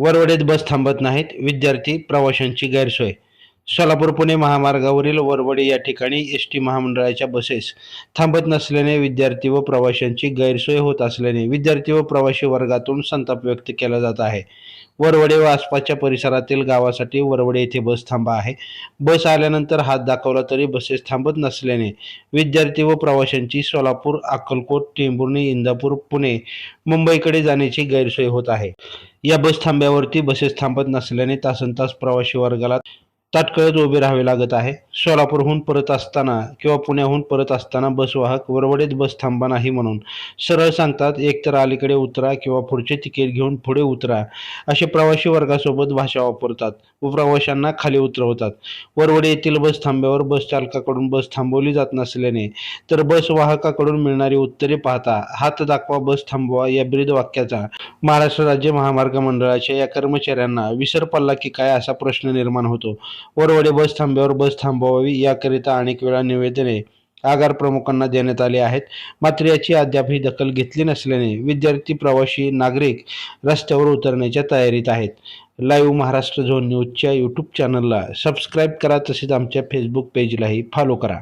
वरवडेत बस थांबत नाहीत. विद्यार्थी प्रवाशांची गैरसोय. सोलापूर पुणे महामार्गावरील वरवडे या ठिकाणी एस टी महामंडळाच्या बसेस थांबत नसल्याने विद्यार्थी व प्रवाशांची गैरसोय होत असल्याने विद्यार्थी व प्रवाशी वर्गातून संताप व्यक्त केला जात आहे. वरवडे व आसपासच्या परिसरातील गावासाठी वरवडे येथे बस थांबा आहे. बस आल्यानंतर हात दाखवला तरी बसेस थांबत नसल्याने विद्यार्थी व प्रवाशांची सोलापूर अक्कलकोट टेंभुर्णी इंदापूर पुणे मुंबईकडे जाण्याची गैरसोय होत आहे. या बस थांब्यावरती बसेस थांबत नसल्याने तासन तास प्रवासी वर्गाला ताटकळत उभे राहावे लागत आहे. सोलापूरहून परत असताना किंवा पुण्याहून परत असताना बस वाहक वरवडेत बस थांबा नाही म्हणून. सरळ सांगतात एकतर अलीकडे उतरा किंवा पुढचे तिकीट घेऊन पुढे उतरा. असे प्रवासी वर्गासोबत भाषा वापरतात. व प्रवाशांना खाली उतरवतात. वरवडे येथील बस थांब्यावर बस चालकाकडून बस थांबवली जात नसल्याने तर बस वाहकाकडून मिळणारी उत्तरे पाहता हात दाखवा बस थांबवा या ब्रीद वाक्याचा महाराष्ट्र राज्य महामार्ग मंडळाच्या या कर्मचाऱ्यांना विसर पडला की काय असा प्रश्न निर्माण होतो. वरवडे बस थांब्यावर बस थांबवावी याकरिता अनेक वेळा निवेदने आगार प्रमुखांना देण्यात आली आहेत. मात्र याची अद्याप ही दखल घेतली नसल्याने विद्यार्थी प्रवासी नागरिक रस्त्यावर उतरण्याच्या तयारीत आहेत. लाईव्ह महाराष्ट्र झोन न्यूजच्या यूट्यूब चॅनलला सबस्क्राईब करा तसेच आमच्या फेसबुक पेजलाही फॉलो करा.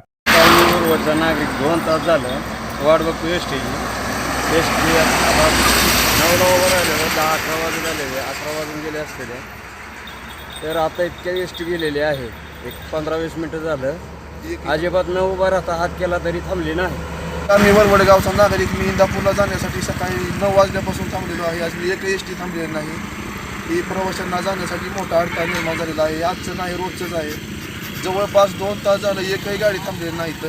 वरचा नागरिक दोन तास झालं वाट बघतो एस टीची एस टी नऊ नऊ वर दहा अकरा वाजून आलेले अकरा वाजून गेले असलेले तर आता इतक्या एस टी गेलेली आहे. एक पंधरा वीस मिनटं झालं. अजिबात न उभा राहता हात केला तरी थांबली नाही. आम्ही वरवड गावचा नागरिक मी इंदापूरला जाण्यासाठी सकाळी नऊ वाजल्यापासून थांबलेलो आहे. आज मी एकही एस टी थांबलेली नाही. ही प्रवाशांना जाण्यासाठी मोठा अडथळा निर्माण झालेला आहे. आजचं नाही रोजचंच आहे. जवळपास दोन तास झालं एकही गाडी थांबलेली नाही तर